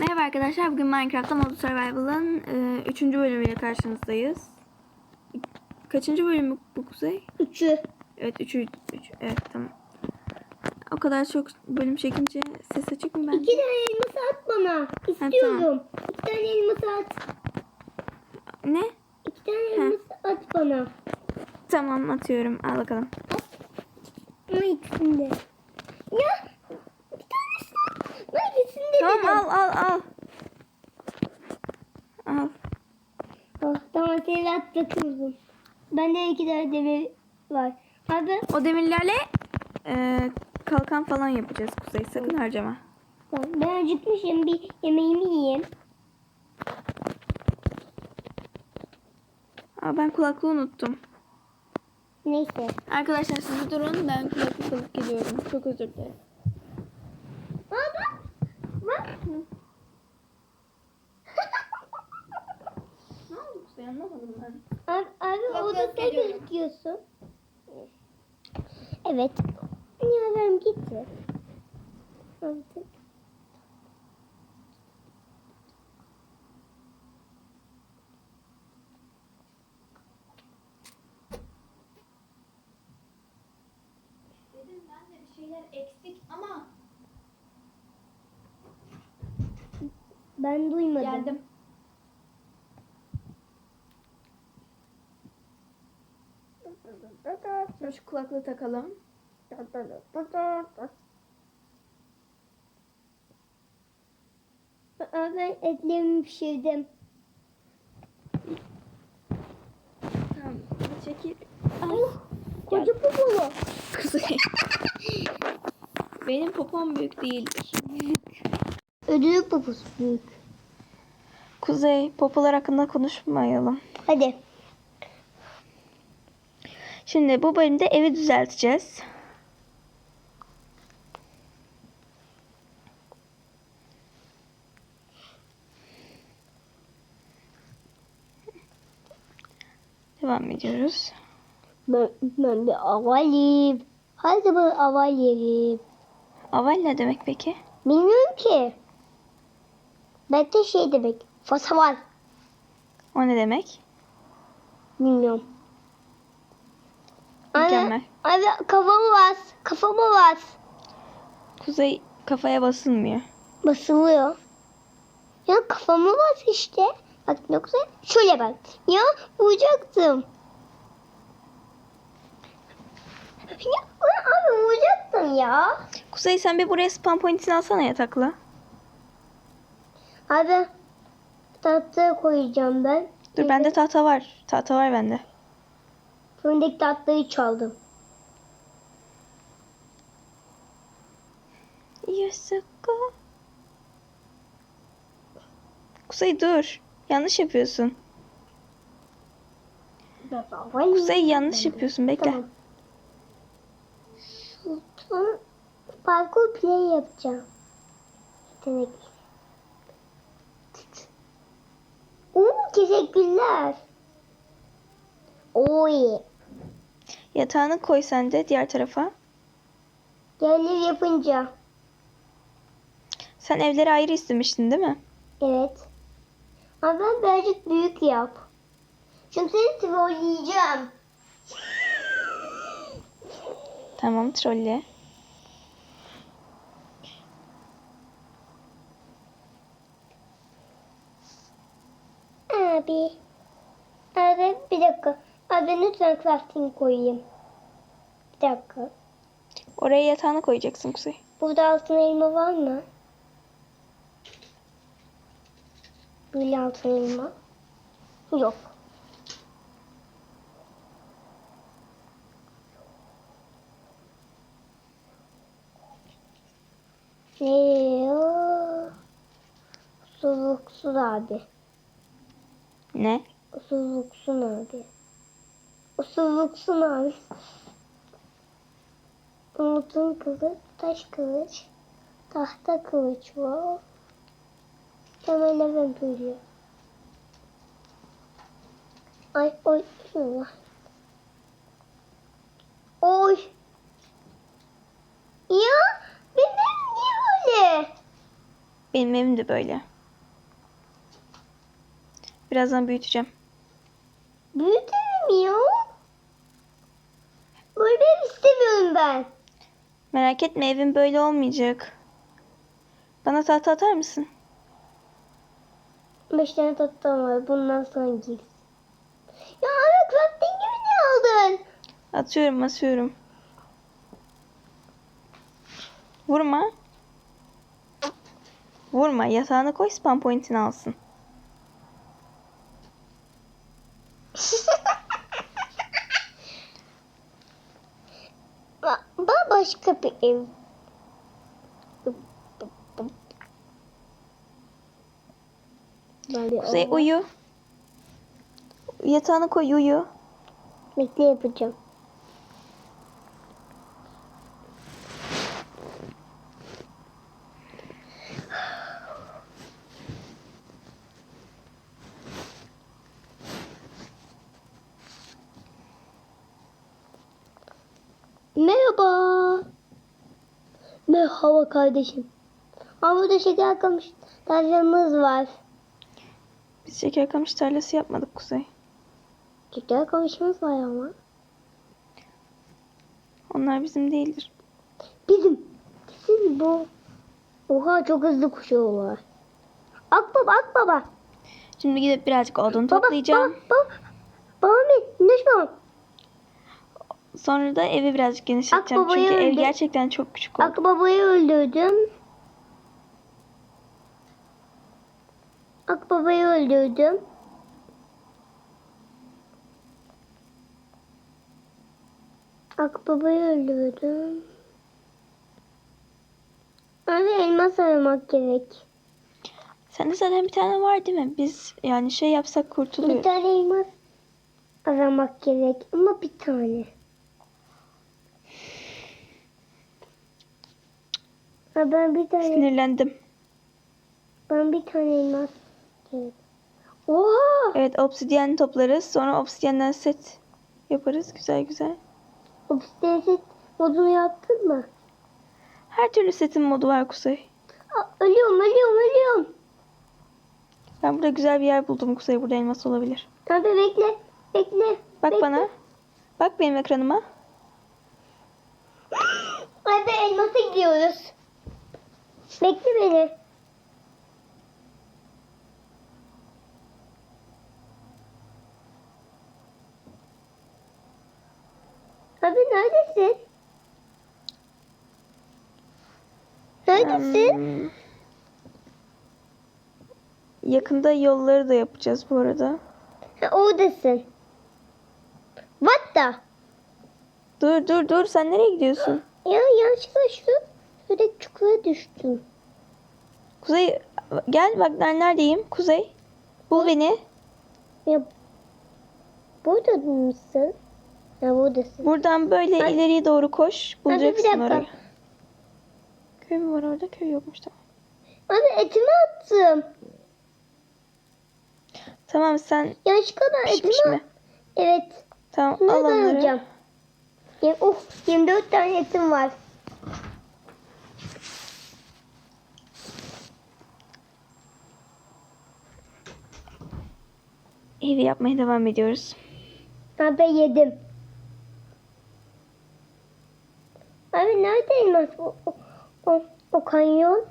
Merhaba arkadaşlar. Bugün Minecraft'ta Modu Survival'ın 3. bölümüyle karşınızdayız. Kaçıncı bölüm bu Kuzey? Üçü. Evet 3. 3. Evet tamam. O kadar çok bölüm çekince ses açık mı ben? İki tane elması at bana. İstiyorum. İki tane elması at. Ne? İki tane elması at bana. Tamam atıyorum. Al bakalım. Ama ikisinde. Ya. Bir tanesi. Ben ikisinde Tamam al al al. Al. Oh, tamam seni atlatıyorum. Bende iki tane deve var. Abi O demirlerle e, kalkan falan yapacağız Kuzey. Sakın harcama. tamam, ben acıkmışım. Bir yemeğimi yiyeyim. Aa, ben kulaklığı unuttum. Neyse. Arkadaşlar siz durun. Ben kulaklık alıp geliyorum. Çok özür dilerim. Aa bak. Bak. Ne oldu Kuzey? Anlamadım ben. Abi, abi Bak, orada bak, gözüküyorsun. Evet. Ya ben gitti. Artık. Dedim ben de bir şeyler eksik ama Ben duymadım. geldim. Dur şu kulaklığı takalım. Aa, ben etlerimi pişirdim. Tamam. Çekil. Ay. Koca popolu. Kuzey. Benim popom büyük değildir. Ödülü poposu büyük. Kuzey, popolar hakkında konuşmayalım. Hadi. Şimdi bu bölümde evi düzelteceğiz. Devam ediyoruz. Ben, ben bir avaliyim. Hadi ben avaliyim. Aval ne demek peki? Bilmiyorum ki. Belki şey demek. Fasaval. O ne demek? Bilmiyorum. Mükemmel. Abi, abi kafamı bas. Kafamı bas. Kuzey kafaya basılmıyor. Basılıyor. Ya kafamı bas işte. Bak yoksa şöyle bak. Ya vuracaktım. Ya abi vuracaktım ya. Kuzey sen bir buraya spam point'ini alsana yatakla. Abi tatlı koyacağım ben. Dur bende tahta var. Tahta var bende. Fındık tatlıyı çaldım. Yasuko. Kuzey dur. Yanlış yapıyorsun. Kuzey yanlış yapıyorsun. Bekle. Tamam. Parkur play yapacağım. Yetenek. Oo teşekkürler. Oy. Yatağını koy sen de diğer tarafa. Yerleri yapınca. Sen evleri ayrı istemiştin değil mi? Evet. Ama ben birazcık büyük yap. Çünkü seni trolleyeceğim. Tamam trolle. Abi. Abi bir dakika. Abi lütfen crafting koyayım. Bir dakika. Oraya yatağını koyacaksın Kuzey. Burada altın elma var mı? Böyle altın elma. Yok. Ne o? Suluksuz abi. Ne? Usulluksun abi. Usulluksun abi. Umut'un kılıç, taş kılıç, tahta kılıç var. Temel ben duruyor. Ay oy Allah. Oy. Ya benim niye öyle? Benim evim de böyle. Birazdan büyüteceğim. Büyütelim ya. Böyle bir ev istemiyorum ben. Merak etme evim böyle olmayacak. Bana tahta atar mısın? Beş tane tatlı var. Bundan sonra gir. Ya ana crafting gibi ne aldın? Atıyorum atıyorum. Vurma. Vurma. Yatağına koy spam pointini alsın. Başka bir ev. Kuzey uyu. Yatağına koy uyu. Bekle yapacağım. Merhaba. Kardeşim. Aa, burada şeker kalmış. Tarlamız var. Biz şeker kamış tarlası yapmadık Kuzey. Şeker kamışımız var ama. Onlar bizim değildir. Bizim. Bizim bu. Oha çok hızlı koşuyorlar. Akbaba akbaba. Şimdi gidip birazcık odun Baba toplayacağım. baba baba. Babam güneş babam. Sonra da evi birazcık genişleteceğim. Akbabayı Çünkü ev öldü. gerçekten çok küçük oldu. Akbabayı öldürdüm. Akbabayı öldürdüm. Akbabayı öldürdüm. Abi elmas aramak gerek. Sende zaten bir tane var değil mi? Biz yani şey yapsak Bir kurtuluyoruz. tane elmas aramak gerek ama bir tane. Ha ben bir tane Sinirlendim. ben bir tane elmas. Oha! Evet obsidyen toplarız. Sonra obsidyenden set yaparız. Güzel güzel. Obsidian set modunu yaptın mı? Her türlü setin modu var Kuzey. Aa, ölüyorum ölüyorum ölüyorum. Ben burada güzel bir yer buldum Kuzey. Burada elmas olabilir. Abi bekle bekle. Bak bekle. bana. Bak benim ekranıma. Abi elmasa gidiyoruz. Bekle beni. Abi neredesin? Neredesin? Hmm. Yakında yolları da yapacağız bu arada. Ha, oradasın. What the? Dur dur dur sen nereye gidiyorsun? Ya yanlışlıkla şu şöyle çukura düştüm. Kuzey gel bak ben neredeyim? Kuzey. Bul beni. Ya burada mısın? Ya buradasın. Buradan böyle Ay. ileriye doğru koş. Bulacaksın orayı. Köy mü var orada? Köy yokmuş tamam. Abi etimi attım. Tamam sen Yanlışlıkla pişmiş etimi mi? Evet. Tamam al onları. alacağım? Ya, of 24 tane etim var. Evi yapmaya devam ediyoruz. Abi yedim. Abi nerede elmas? O, o, o, o kanyon.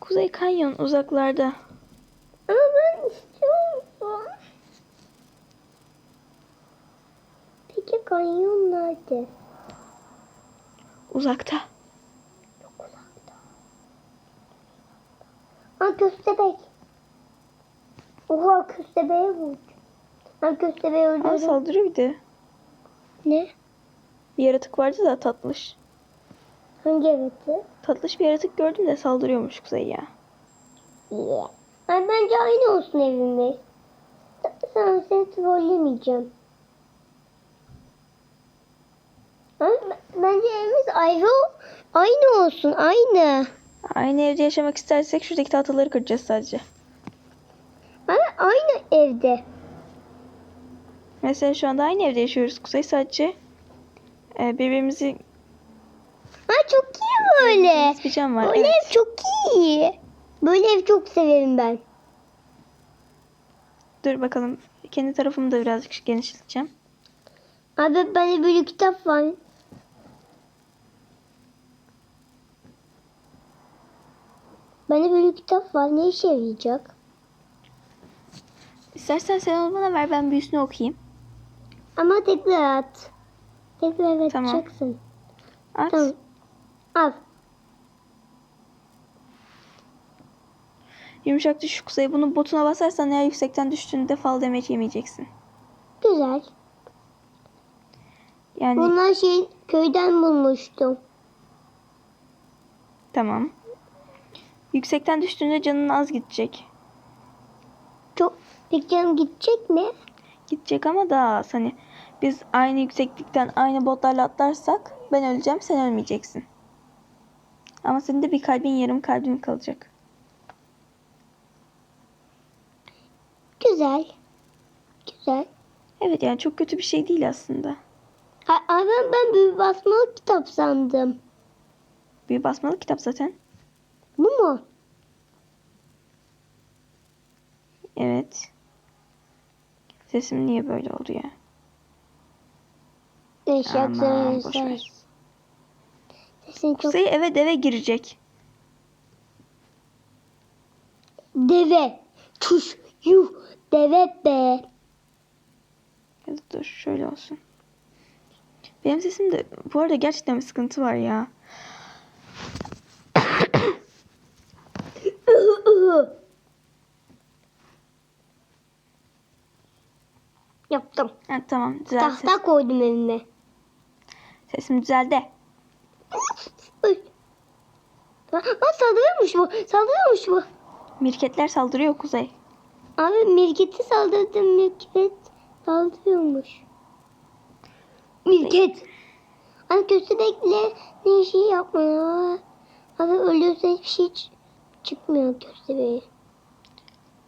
Kuzey Kanyon uzaklarda. Ama ben istiyorum. Peki kanyon nerede? Uzakta. Çok uzakta. Ha köstebek. Oha köstebeğe vurdu. Ha köstebeği Aa, öldürdüm. saldırıyor bir de. Ne? Bir yaratık vardı da tatlış. Hangi eveti? Tatlış bir yaratık gördüm de saldırıyormuş Kuzey ya. Yeah. Ay bence aynı olsun evimiz. Sen seni trollemeyeceğim. B- bence evimiz ayrı aynı olsun aynı. Aynı evde yaşamak istersek şuradaki tahtaları kıracağız sadece. Ay, aynı evde. Mesela şu anda aynı evde yaşıyoruz Kuzey sadece. e, birbirimizi Ay çok iyi böyle. bir cam var. Öyle Evet. ev çok iyi. Böyle ev çok severim ben. Dur bakalım. Kendi tarafımı da birazcık genişleteceğim. Abi bende böyle kitap var. Bende böyle kitap var. Ne işe yarayacak? İstersen sen onu bana ver ben büyüsünü okuyayım. Ama tekrar at. Tekrar Tamam. atacaksın. At. Tamam. Al. Yumuşak düş kuzey. Bunun botuna basarsan eğer yüksekten düştüğünde fall damage yemeyeceksin. Güzel. Yani Bunlar şey köyden bulmuştum. tamam. Yüksekten düştüğünde canın az gidecek. Canım gidecek mi? Gidecek ama daha az. Hani biz aynı yükseklikten aynı botlarla atlarsak ben öleceğim sen ölmeyeceksin. Ama senin de bir kalbin yarım kalbin kalacak. Güzel. Güzel. Evet yani çok kötü bir şey değil aslında. Ha, ben, ben büyü basmalı kitap sandım. Bir basmalı kitap zaten. Bu mu? Evet. Sesim niye böyle oldu ya? Aman, boş ver. Sesin çok... Kuzey eve deve girecek. Deve. Tuş. Yuh. Deve be. Ya dur şöyle olsun. Benim sesimde bu arada gerçekten bir sıkıntı var ya. Yaptım. Ha, tamam düzeldi. Ses, Tahta koydum evime. sesim düzeldi. Ha, saldırıyormuş bu. Saldırıyormuş bu. Mirketler saldırıyor Kuzey. Abi Mirket'i saldırdım. Mirket saldırıyormuş. Mirket. Hani köstebekle ne şey yapmıyor. Abi ölüyorsa hiçbir şey çıkmıyor köstebeğe.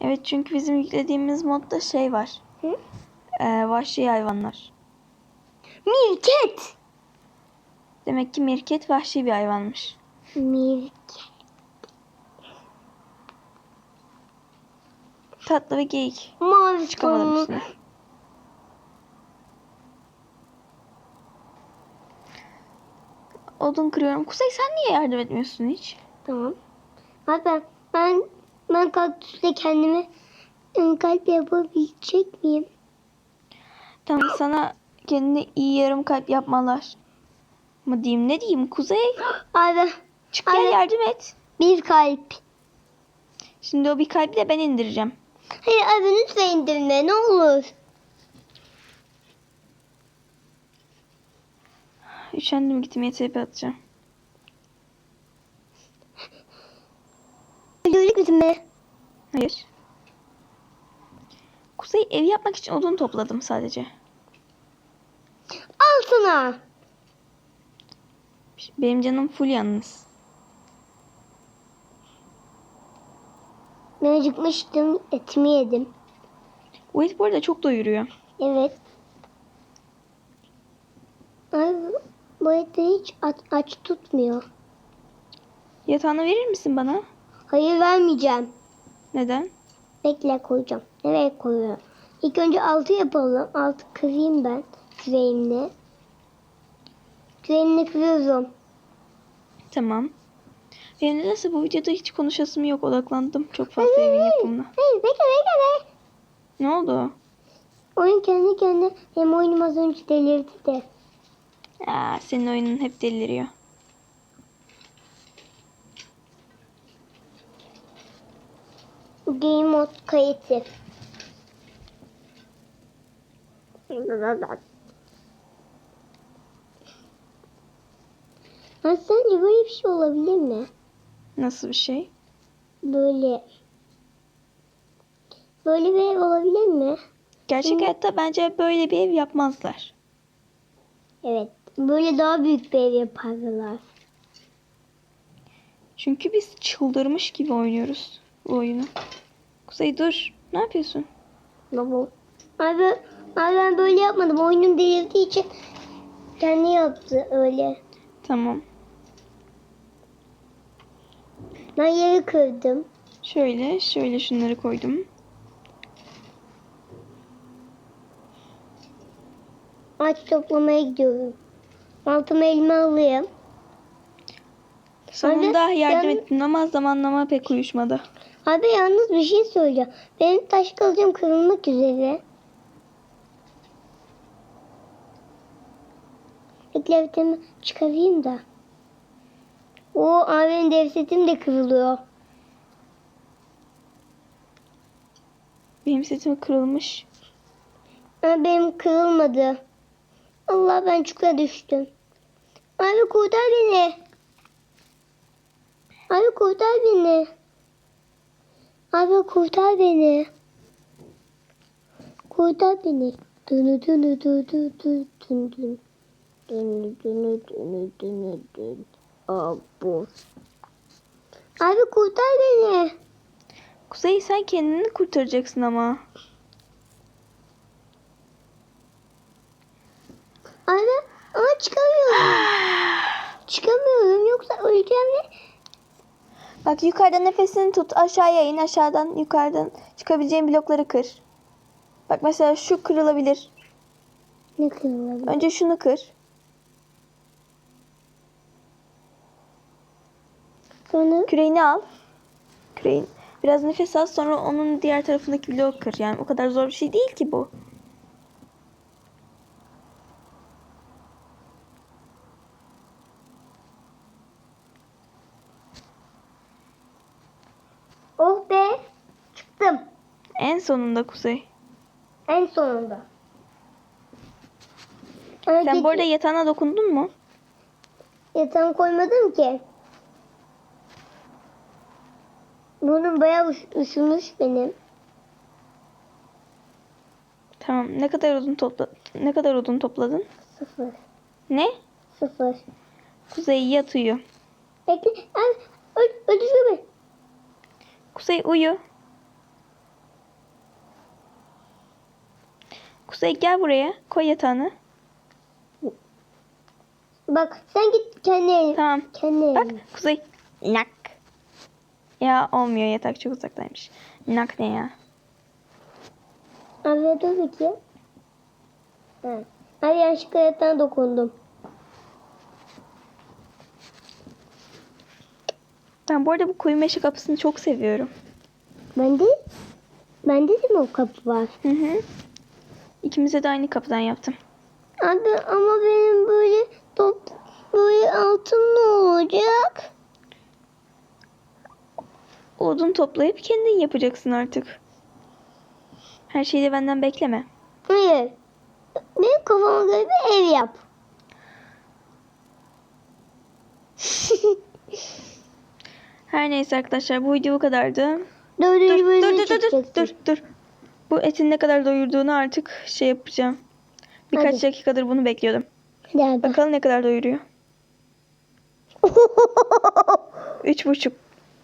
Evet çünkü bizim yüklediğimiz modda şey var. Hı? Ee, vahşi hayvanlar. Mirket. Demek ki mirket vahşi bir hayvanmış. Mirket. Tatlı ve geyik. Mavi Çıkamadım üstüne. Odun kırıyorum. Kuzey sen niye yardım etmiyorsun hiç? Tamam. Abi ben, ben, ben kaktüsle kendimi ım, kalp yapabilecek miyim? Tamam sana kendine iyi yarım kalp yapmalar. Mı diyeyim ne diyeyim Kuzey? Abi Çık gel Ay. yardım et. bir kalp. Şimdi o bir kalbi de ben indireceğim. Hayır abi lütfen indirme ne olur. Üşendim gitmeye TP atacağım. Öyle gitme. Hayır. Kuzey ev yapmak için odun topladım sadece. Al sana. Benim canım full yalnız. Ben acıkmıştım etimi yedim. Bu et bu arada çok doyuruyor. Evet. Abi bu eti hiç aç, aç tutmuyor. Yatağını verir misin bana? Hayır vermeyeceğim. Neden? Bekle koyacağım. Nereye koyuyorum? İlk önce altı yapalım. Altı kırayım ben. Küreğimle. Kırıyorum. Tamam. Benim nedense bu videoda hiç konuşasım yok. Odaklandım çok fazla evin yapımına. Hayır bekle bekle be. Ne oldu? Oyun kendi kendine hem oyunum az önce delirdi de. Aa, senin oyunun hep deliriyor. Game mode kayıtı. Ha, sence böyle bir şey olabilir mi? Nasıl bir şey? Böyle. Böyle bir ev olabilir mi? Gerçek Hı. hayatta bence böyle bir ev yapmazlar. Evet. Böyle daha büyük bir ev yaparlar. Çünkü biz çıldırmış gibi oynuyoruz bu oyunu. Kuzey dur. Ne yapıyorsun? Baba. Abi, abi ben böyle yapmadım. Oyunum delirdiği için kendi yaptı öyle. Tamam. Ben yeri kırdım. Şöyle, şöyle şunları koydum. Ağaç toplamaya gidiyorum. Altıma elime alayım. Sonunda Anne, yardım ben- ettin ama zamanlama pek uyuşmadı. Abi yalnız bir şey söyleyeceğim. Benim taş kılıcım kırılmak üzere. Bekle çıkarayım da. O abinin dev setim de kırılıyor. Benim sesim kırılmış. Ama benim kırılmadı. Allah ben çukura düştüm. Abi kurtar beni. Abi kurtar beni. Abi kurtar beni. Kurtar beni. Dünü dünü dü dü dü dün dün. Dünü dünü dünü dünü Abo. Abi kurtar beni. Kuzey sen kendini kurtaracaksın ama. Abi ama çıkamıyorum. Çıkamıyorum yoksa öleceğim ve Bak yukarıdan nefesini tut. Aşağıya in. Aşağıdan yukarıdan çıkabileceğin blokları kır. Bak mesela şu kırılabilir. ne kırılır? Önce şunu kır. Sonra Küreğini al. Küreğin. Biraz nefes al sonra onun diğer tarafındaki bloğu kır. Yani o kadar zor bir şey değil ki bu. Oh be. Çıktım. En sonunda Kuzey. En sonunda. Ama Sen gece- bu arada yatağına dokundun mu? Yatağım koymadım ki. Bunun bayağı üşümüş benim. Tamam. Ne kadar odun topla ne kadar odun topladın? Sıfır. Ne? Sıfır. Kuzey yatıyor. Bekle. Ay, öldürüyor beni. Kuzey uyu. Kuzey gel buraya. Koy yatağını. Bak sen git kendi. Tamam. Kendi Bak. Kuzey. Nak. Ya olmuyor yatak çok uzaktaymış. Nak ne ya? Abi dur bakayım. Ha. Abi yanlışlıkla yatağına dokundum. Ben bu arada bu koyu meşe kapısını çok seviyorum. Bende, bende de mi o kapı var? Hı hı. İkimize de aynı kapıdan yaptım. Abi ama benim böyle top böyle altın ne olacak? Odun toplayıp kendin yapacaksın artık. Her şeyi de benden bekleme. Hayır. Benim kafama göre bir ev yap. Her neyse arkadaşlar bu video bu kadardı. Dördüncü Dur dur dur dur dur dur dur. Bu etin ne kadar doyurduğunu artık şey yapacağım. Birkaç Hadi. dakikadır bunu bekliyordum. Hadi. Bakalım ne kadar doyuruyor. Üç buçuk.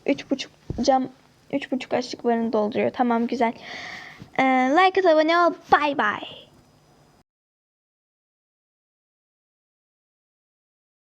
Üç buçuk cam. Üç buçuk açlık barını dolduruyor. Tamam güzel. Ee, like at abone ol. Bye bye.